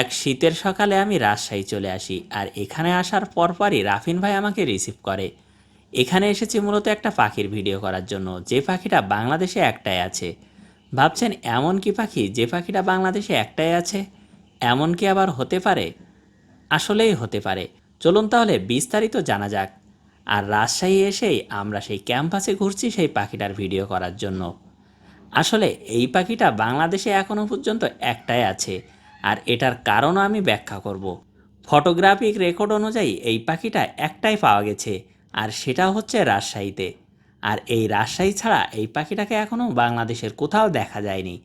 এক শীতের সকালে আমি রাজশাহী চলে আসি আর এখানে আসার পরপরই রাফিন ভাই আমাকে রিসিভ করে। এখানে এসেছি মূলত একটা পাখির ভিডিও করার জন্য। যে পাখিটা বাংলাদেশে একটাই আছে। ভাবছেন, এমন কি পাখি? যে পাখিটা বাংলাদেশে একটাই আছে? এমন কি আবার হতে পারে? আসলেই হতে পারে। চলুন তাহলে বিস্তারিত জানা যাক। আর রাজশাহী এসেই আমরা সেই ক্যাম্পাসে ঘুরছি সেই পাখিটার ভিডিও করার জন্য। আসলে এই পাখিটা বাংলাদেশে এখনও পর্যন্ত একটাই আছে। আর এটার কারণও আমি ব্যাখ্যা করব। ফটোগ্রাফিক রেকর্ড অনুযায়ী এই পাখিটা একটাই পাওয়া গেছে, আর সেটা হচ্ছে রাজশাহীতে। আর এই রাজশাহী ছাড়া এই পাখিটাকে এখনও বাংলাদেশের কোথাও দেখা যায়নি।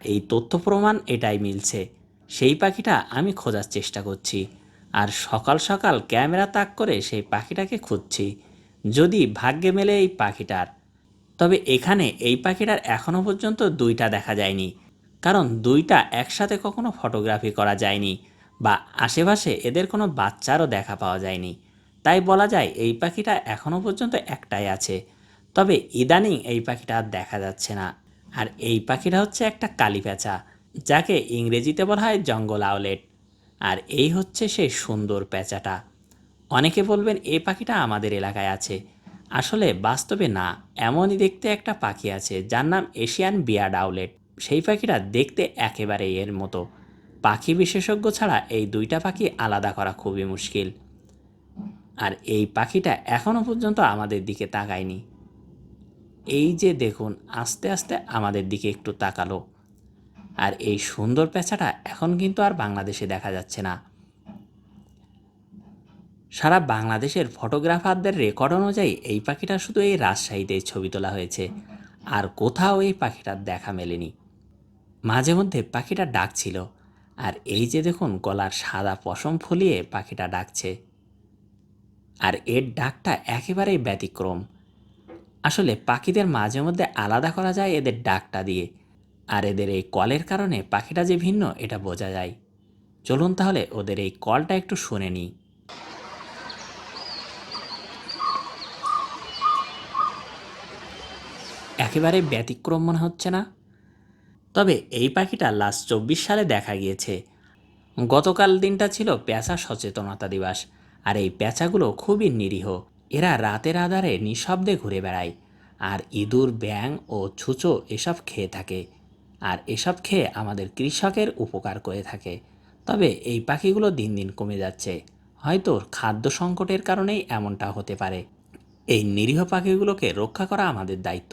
এই তথ্য প্রমাণ এটাই মিলছে। সেই পাখিটা আমি খোঁজার চেষ্টা করছি, আর সকাল সকাল ক্যামেরা তাক করে সেই পাখিটাকে খুঁজছি, যদি ভাগ্যে মেলে এই পাখিটার। তবে এখানে এই পাখিটার এখনও পর্যন্ত দুইটা দেখা যায়নি। কারণ দুইটা একসাথে কখনো ফটোগ্রাফি করা যায়নি বা আশেপাশে এদের কোনো বাচ্চারও দেখা পাওয়া যায়নি। তাই বলা যায় এই পাখিটা এখনও পর্যন্ত একটাই আছে। তবে ইদানিং এই পাখিটা আর দেখা যাচ্ছে না। আর এই পাখিটা হচ্ছে একটা কালী পেঁচা, যাকে ইংরেজিতে বলা হয় জঙ্গল আউলেট। আর এই হচ্ছে সেই সুন্দর পেঁচাটা। অনেকে বলবেন এই পাখিটা আমাদের এলাকায় আছে। আসলে বাস্তবে না, এমনই দেখতে একটা পাখি আছে যার নাম এশিয়ান বিয়ার্ড আউলেট। সেই পাখিটা দেখতে একেবারে এর মতো। পাখি বিশেষজ্ঞ ছাড়া এই দুইটা পাখি আলাদা করা খুবই মুশকিল। আর এই পাখিটা এখনও পর্যন্ত আমাদের দিকে তাকায়নি। এই যে দেখুন, আস্তে আস্তে আমাদের দিকে একটু তাকালো। আর এই সুন্দর পেঁচাটা এখন কিন্তু আর বাংলাদেশে দেখা যাচ্ছে না। সারা বাংলাদেশের ফটোগ্রাফারদের রেকর্ড অনুযায়ী এই পাখিটা শুধু এই রাজশাহীতেই ছবি তোলা হয়েছে। আর কোথাও এই পাখিটার দেখা মেলেনি। মাঝে মধ্যে পাখিটা ডাকছিল। আর এই যে দেখুন, গলার সাদা পশম ফুলিয়ে পাখিটা ডাকছে। আর এর ডাকটা একেবারেই ব্যতিক্রম। আসলে পাখিদের মাঝে মধ্যে আলাদা করা যায় এদের ডাকটা দিয়ে। আর এদের এই কলের কারণে পাখিটা যে ভিন্ন, এটা বোঝা যায়। চলুন তাহলে ওদের এই কলটা একটু শুনে নিই। একেবারে ব্যতিক্রম মনে হচ্ছে না? তবে এই পাখিটা লাস্ট চব্বিশ সালে দেখা গিয়েছে। গতকাল দিনটা ছিল পেঁচা সচেতনতা দিবস, আর এই পেঁচাগুলো খুবই নিরীহ। এরা রাতের আধারে নিঃশব্দে ঘুরে বেড়ায়, আর ইঁদুর ব্যাং ও ছুঁচো এসব খেয়ে থাকে, আর এসব খেয়ে আমাদের কৃষকের উপকার করে থাকে। তবে এই পাখিগুলো দিন দিন কমে যাচ্ছে। হয়তো খাদ্য সংকটের কারণেই এমনটা হতে পারে। এই নিরীহ পাখিগুলোকে রক্ষা করা আমাদের দায়িত্ব